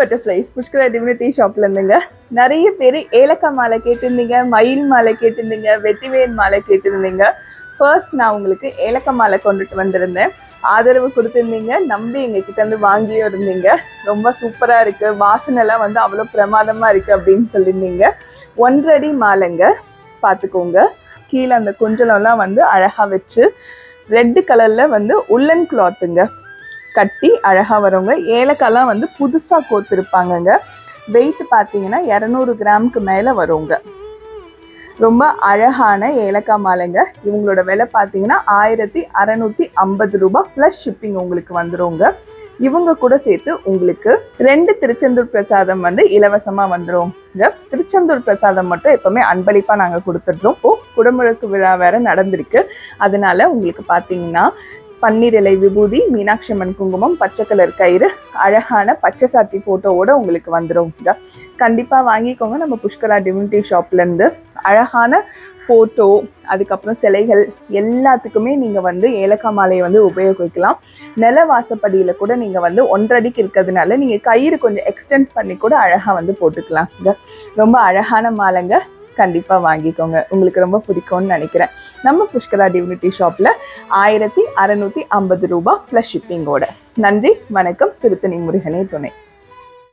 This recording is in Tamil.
பட்டர்ஃப்ளைஸ் புஷ்கரா டிவினிட்டி ஷாப்ல இருந்துங்க. நிறைய பேர் ஏலக்காய் மாலை கேட்டிருந்தீங்க மயில் மாலை கேட்டிருந்தீங்க வெட்டிவேன் மாலை கேட்டிருந்தீங்க. ஃபர்ஸ்ட் நான் உங்களுக்கு ஏலக்காய் மாலை கொண்டுட்டு வந்திருந்தேன். ஆதரவு கொடுத்துருந்தீங்க நம்பி எங்ககிட்ட இருந்து வாங்கியும் இருந்தீங்க. ரொம்ப சூப்பராக இருக்குது வாசனைலாம் வந்து அவ்வளோ பிரமாதமாக இருக்குது அப்படின்னு சொல்லியிருந்தீங்க. ஒன்றடி மாலைங்க பார்த்துக்கோங்க. கீழே அந்த குஞ்சலம்லாம் வந்து அழகாக வச்சு ரெட்டு கலரில் வந்து உள்ளன் கிளாத்துங்க கட்டி அழகாக வரவங்க ஏலக்காய்லாம் வந்து புதுசாக கோத்துருப்பாங்கங்க. வெயிட் பார்த்தீங்கன்னா இரநூறு கிராமுக்கு மேலே வருங்க. ரொம்ப அழகான ஏலக்காய் மாலைங்க. இவங்களோட விலை பார்த்தீங்கன்னா ஆயிரத்தி அறநூற்றி ஐம்பது ரூபாய் ப்ளஸ் ஷிப்பிங் உங்களுக்கு வந்துருங்க. இவங்க கூட சேர்த்து உங்களுக்கு ரெண்டு திருச்செந்தூர் பிரசாதம் வந்து இலவசமாக வந்துருங்க. திருச்செந்தூர் பிரசாதம் மட்டும் எப்பவுமே அன்பளிப்பாக நாங்கள் கொடுத்துட்றோம். இப்போ குடமுழுக்கு விழா வேற நடந்திருக்கு. அதனால உங்களுக்கு பார்த்தீங்கன்னா பன்னீர் இலை விபூதி மீனாட்சி அம்மன் குங்குமம் பச்சை கலர் கயிறு அழகான பச்சை சாத்தி ஃபோட்டோவோட உங்களுக்கு வந்துடும் கண்டிப்பாக வாங்கிக்கோங்க. நம்ம புஷ்கரா டிவினிட்டி ஷாப்லேருந்து அழகான ஃபோட்டோ அதுக்கப்புறம் சிலைகள் எல்லாத்துக்குமே நீங்கள் வந்து ஏலக்காய் மாலையை வந்து உபயோகிக்கலாம். நில வாசப்படியில் கூட நீங்கள் வந்து ஒன்றடிக்கு இருக்கிறதுனால நீங்கள் கயிறு கொஞ்சம் எக்ஸ்டெண்ட் பண்ணி கூட அழகாக வந்து போட்டுக்கலாம். ரொம்ப அழகான மாலைங்க. கண்டிப்பாக வாங்கிக்கோங்க. உங்களுக்கு ரொம்ப பிடிக்கும்னு நினைக்கிறேன். நம்ம புஷ்கரா டிவினிட்டி ஷாப்பில் ஆயிரத்தி அறநூற்றி ஐம்பது ரூபாய் ப்ளஸ் ஷிப்பிங்கோட நன்றி வணக்கம் திருத்தணி முருகனே துணை.